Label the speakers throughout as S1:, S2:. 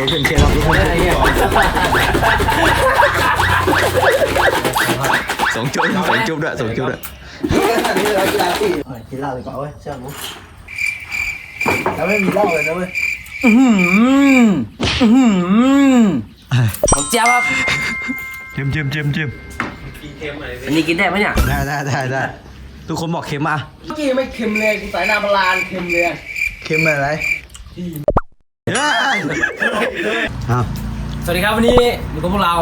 S1: รู้เป็นเคล็ดลับทุกคนได้เนี่ย
S2: สองจุ๊บสองจุ๊บด้วยสองจุ๊บด้วย
S1: นี่เรากีฬาสี่กินเหล้าดีกว่าเว้ยเชื่อผมแล้วไม่มีเหล้าเลยนะเว้ย
S3: ผมเจี๊ยบครับ
S2: จิ้มจิ้มจิ้มจิ้ม
S3: อันนี้กินได้ไหมเนี่ย
S2: ได้ได้ได้ได้ทุกคนบอกเค็มอะ
S1: เมื่อกี้ไม่เค็มเลยกูใส่น้ำปลาเค็มเลย เค็มอะไร
S2: อ้าว
S3: สวัสดีครับวันนี้อยู่กับพวกเรา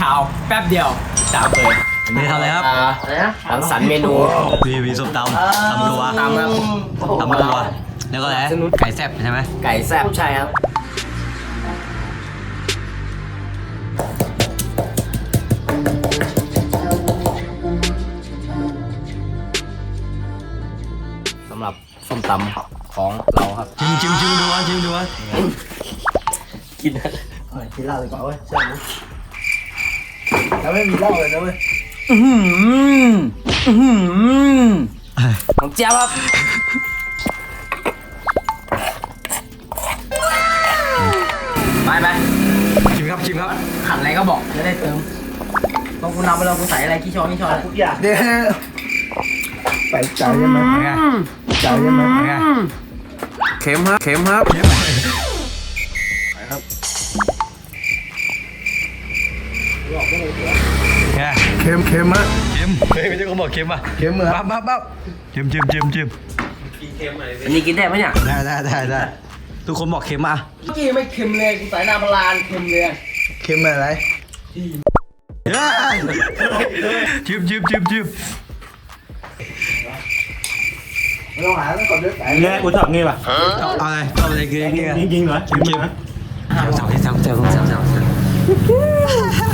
S3: ชาวแป๊บเดียวชาวเปิด
S2: นี่ทำอะไรครับ
S1: อะไรนะ
S3: สังสรรค์เมนู
S2: มีมีส้มตำตำตัว
S3: ตำครับ
S2: ตำตัวแล้วก็อะไรไก่แซ่บใช่ไหม
S3: ไก่แซ่บใช่ครับสำหรับส้มตำของเราครับ
S2: จิ้มจิ้มจิ้มดูวะจิ้มดูวะ
S3: กิน
S1: กินเหล้าดีกว่าเว้ยเชื่อผมแล้วไม่มีเหล้าเลยนะเว้ย
S3: ของเจี๊ยบครับไปไป
S2: จิ้มครับจิ้มครับ
S3: ขัดอะไรก็บอกจะได้เติมต้องคุณนำไปเราคุณใส่อะไรขี้ช้อนขี้ช้อน
S1: ทุกอย่างเดี๋ยวไปจ่ายใช่ไหม
S2: เป็นไง
S1: จ่ายใช่ไหม
S2: เป็นไง
S4: เข็มครับเข็มครับ
S2: เค็มไง
S4: เข็มเข็มฮะ
S2: เค็มเฮ้ยไม่ใช่คนบอกเค็มอะ
S1: เค็มเหรอ
S2: ปั๊บปั๊บปั๊บจิ้มจิ้มจิ้มจิ้ม
S3: อันนี้กินได้ไหมเนี่ย
S2: ได้ได้ได้ได้ทุกคนบอกเค็มอะ
S1: เมื่อกี้ไม่เค็มเลยกูใส่น้ำปลาเค็มเลยเค็มอะไร
S2: จิ้มจิ้มจิ้มจิ้ม
S1: ไม่ต้องหาแล้วก่อนด้วยสาย
S5: เนี่ยกูชอบงี้ป่ะ
S2: เอาอะไรเอาอะไรคือนี่ไง
S5: จริงๆเหรอ
S2: จิ้มจิ้มสาวสาวสาวสาวสาว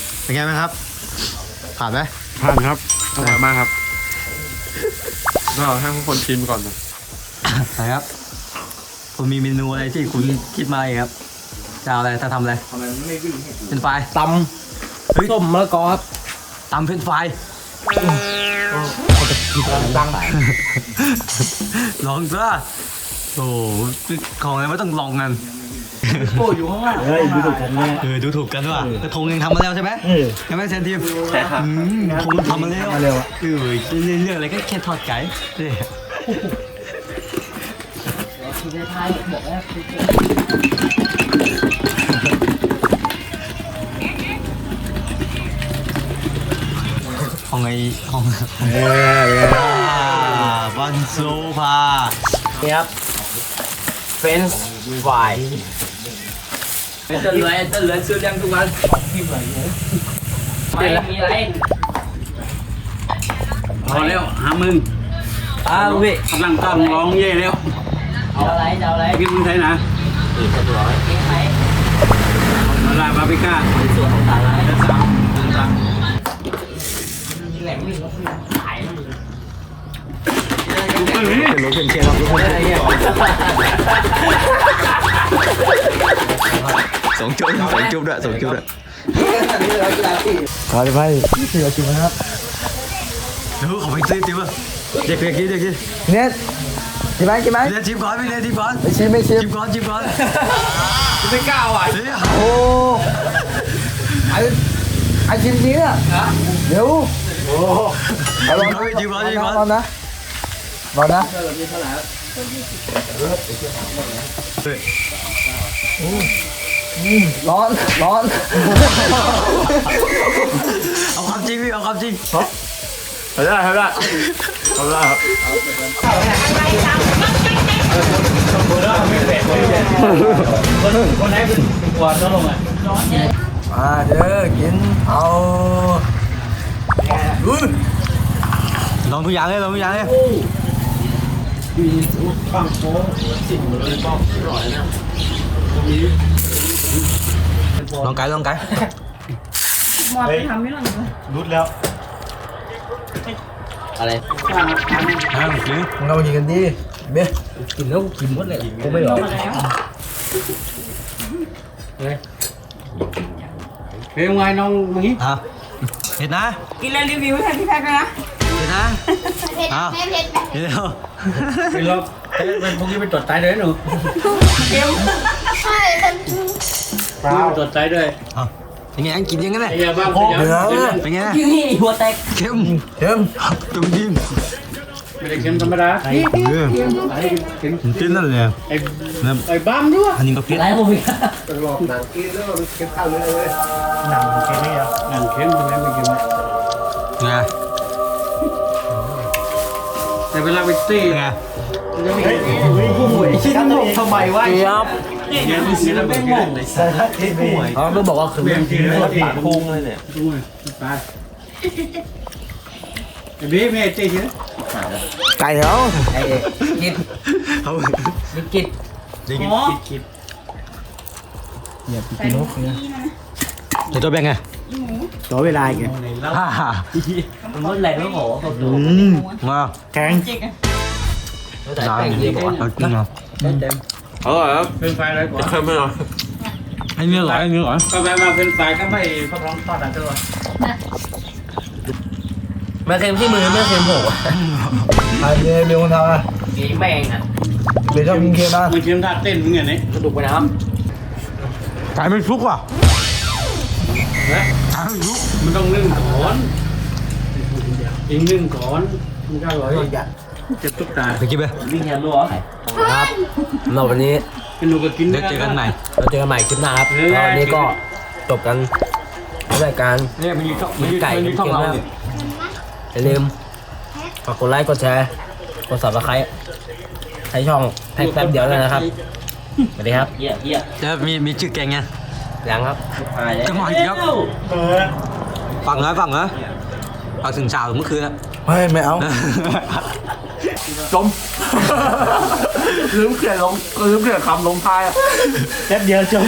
S2: นี้เป็นไงบ้างครับ ผ่านไหม
S4: ผ่านครับอร่อยมากครับก็ให้ทุกคนชิมก่อนนะ
S2: ไหนครับคุณมีเมนูอะไรที่คุณคิดมาอีกครับจะเอาอะไรจะทำอะไรเป็นไฟราย
S3: ตำส้มมะละกอครับ
S2: ตำเป็นไฟรายลองซะโอ้โหของอะไรไม่ต้องลองกัน
S1: โป้อยู่ข้างล่าง
S5: เฮ้ยดูถูกกันเนี่ย
S2: เออดูถูกกันว่ะกระทงยังทำมาแล้วใช่ไหม
S5: เออ
S2: ใช่ไหมแซนทีม
S5: ใช่ครับ
S2: อืมคงทำมาแล้ว
S1: มาเร็วอะ
S2: เออเรื่องเรื่องอะไรก็แค่ทอดไก่เนี่ยห้องไอ้ห้องเออบันโซฟา
S3: นี่ครับเฟรนช์ฟราย จะเหลือจะเหลือซื้อเลี้ยงทุกวันไม่มีอะไร
S5: พอแล้วหามึง
S3: อ้าวพี่
S5: กำลังตั้งร้องเย่แล้ว
S3: เอาอะไรเอาอะไร
S5: กินมึงไทยนะ
S3: อีกสักร้อยกินไหม
S5: มาลาบาปิก้า
S3: ส่วนของสาหร่าย
S5: แล้วสามสาม
S3: แหล่งวิ่ก็คือขายมัน
S1: รู้เป็นเคล็ดลับทุกคน
S2: สองจุ๊บสองจุ๊บด้วยสองจุ๊บด้วย
S1: นี่เรากีฬาสี่ขอไปนี่คือเราชิมนะครับ
S2: ดูขอไปซื้อจิ้มอะเด็กเด็กกินเด็กกิน
S1: เนี่ยกินไหมกินไหม
S2: เรียนชิมก่อนไม่เรียนชิมก่อน
S1: ไม่ชิมไม่ชิม
S2: ชิมก่อนชิมก่อน
S3: ไม่กล้าว่ะ
S2: เฮ้ย
S1: โอ้ไอไอชิมจริงอะเดี๋ยวโอ้เอาลอง
S2: ชิมก่อนชิมก่อน
S1: ลองนะลองนะ ร้อน ร้อน
S2: เอาความจริงพี่เอาความจริง
S4: ทำได้ทำได้ทำได้ครับ
S5: คนไหนเป็นกวนต้องลงอะ
S1: มาเด้อกินเอา
S2: ลองทุกอย่างเลยลองทุกอย่างเลย
S5: ปังโค้งสิ่งเลยป้องอร่อยนะตรงนี้
S2: ลองไก่ลองไก่
S6: หมอไปทำไม่หลังเลย
S4: รุดแล้ว
S3: อะไร
S2: อ่าจริง
S1: มึงเอามากินกันดิเบ้กินแล้วกินหมดเลยกูไม่หรอก
S6: มาแล้ว
S5: เป็นไงน้องเมื่อกี้
S2: อะเห็ดนะ
S6: กินแล้วรีวิวให้พี่แพ็คเลยนะ
S2: เห็ดนะ
S7: เผ็ด
S2: อ้าว
S7: ไม่เผ็ด
S2: เดี๋ยว
S5: เป็นรอบเป็นพวกนี้เป็นตรวจตายด้วยหนู
S6: เค็ม
S7: ใช่ เป็น
S5: เป็นตรวจตายด้วย
S2: เอาเป็นไงกินยังไงเนี่ย
S5: ไอ้ยาบ้าเป็นยาเป็น
S2: เป็นไง
S3: ยี่นี่หัวแตก
S2: เข้ม
S1: เค็ม
S2: จุ่มจิ้ม
S5: ไม่ได้เค็มธรรมดาไอ้
S2: เออ
S5: เค็ม
S2: จิ้มนั่นเลย
S5: ไอ้
S2: นะ
S5: ไอ้บ้ามด้วย
S2: อันนี้ก็เผ็ด
S3: อะไรผมอีก
S1: หลอกหนังกินแล้วมันเค็มข้าวเลยเลย
S4: หนังเค็มไหมครับ
S5: นั่งเค็มตรงนั้นไม่เค็ม
S2: ไง
S5: แต่เวลาไปตี
S2: ไง
S1: ชิ้นหกทำไมวะ
S3: ครับ
S5: เนี่ยมีเสียงระเบิดกันเลย
S1: ใส่ให้ที่นี่อ๋อมึงบอกว่าคือ
S5: เบียงกินแล้ว
S4: ปากโค้งเลยเนี่ย
S5: ดูตายไอ้เบี้ยแม่ตีใช่ไหม
S1: ไก่เหรอไอ้กิน
S2: เอา
S1: มีกิน
S2: ดีกิน
S6: อ๋อ
S1: เนี่ย
S6: ใส่หมูนี่นะ
S2: เดี๋ยวตัวแบ่งไง
S1: ต่อเวลาอีก
S2: ฮ่าฮ่า
S3: มันมดแรงแล้วโห
S2: อืมมา
S1: แข็ง
S6: จิกอะ
S2: ได้เอากินเหรอ
S4: อร่อยครับ
S5: เป็นไฟอะไรก่อน
S4: เค็มไหมหน่อย
S2: ไอ้เนื้อหรอไอ้เนื้อหรอ
S5: ก็แปลมาเป็นไฟก็ไม่พร้องทอดอะตัว
S3: มาเค็มที่มือไม่เค็มหัว
S1: ไอ้เนี่ยเบลคนทำอะ
S3: กีแมงอะ
S1: เบลชอบกินเค็มอะ
S5: มันเค็มท่าเต้นมึงไงเนี่ย
S3: กระดูกไปนะครับ
S2: ไก่ไม่ฟุกว่ะ
S5: นะ
S2: ไก่ไม่ฟุก
S5: มันต้องนึ่งก่อนอีกนึ่งก่อนมันก็อร่อยเจ็บตุ๊กตา
S2: ไปกินไป
S3: วิ่งแฮมด้วยเหรอ
S1: ครับเราวันนี้
S5: เป็นหนูก็กิน
S2: เดี๋ยวเจอกันใหม่
S1: เราเจอกันใหม่คลิปหน้าครับแล้ววันนี้ก็จบกันรายการ
S2: เนี่ยมันอยู่ช่องมันอยู่
S1: ไก่
S2: มันอยู่ช่องเรา
S1: เค็มมาก
S2: เนี่ย
S1: อย่าลืมฝากกดไลค์กดแชร์กด subscribe ให้ช่องแพ็คแป๊บเดียวเลยนะครับสวัสดีครับ
S3: เหี้ยเหี้ย
S2: แล้วมีมีชื่อแกงไง
S1: ยังครับ
S3: ตายแล้ว
S2: จะมาอีกครับ ฟังนะฟังนะฟังถึงเช้าถึงเมื่อคืนอะ
S1: ไม่ไม่เอาจม ลืมเขียนลงลืมเขียนคำลงท้ายอะ
S4: แป๊บเดียวจบ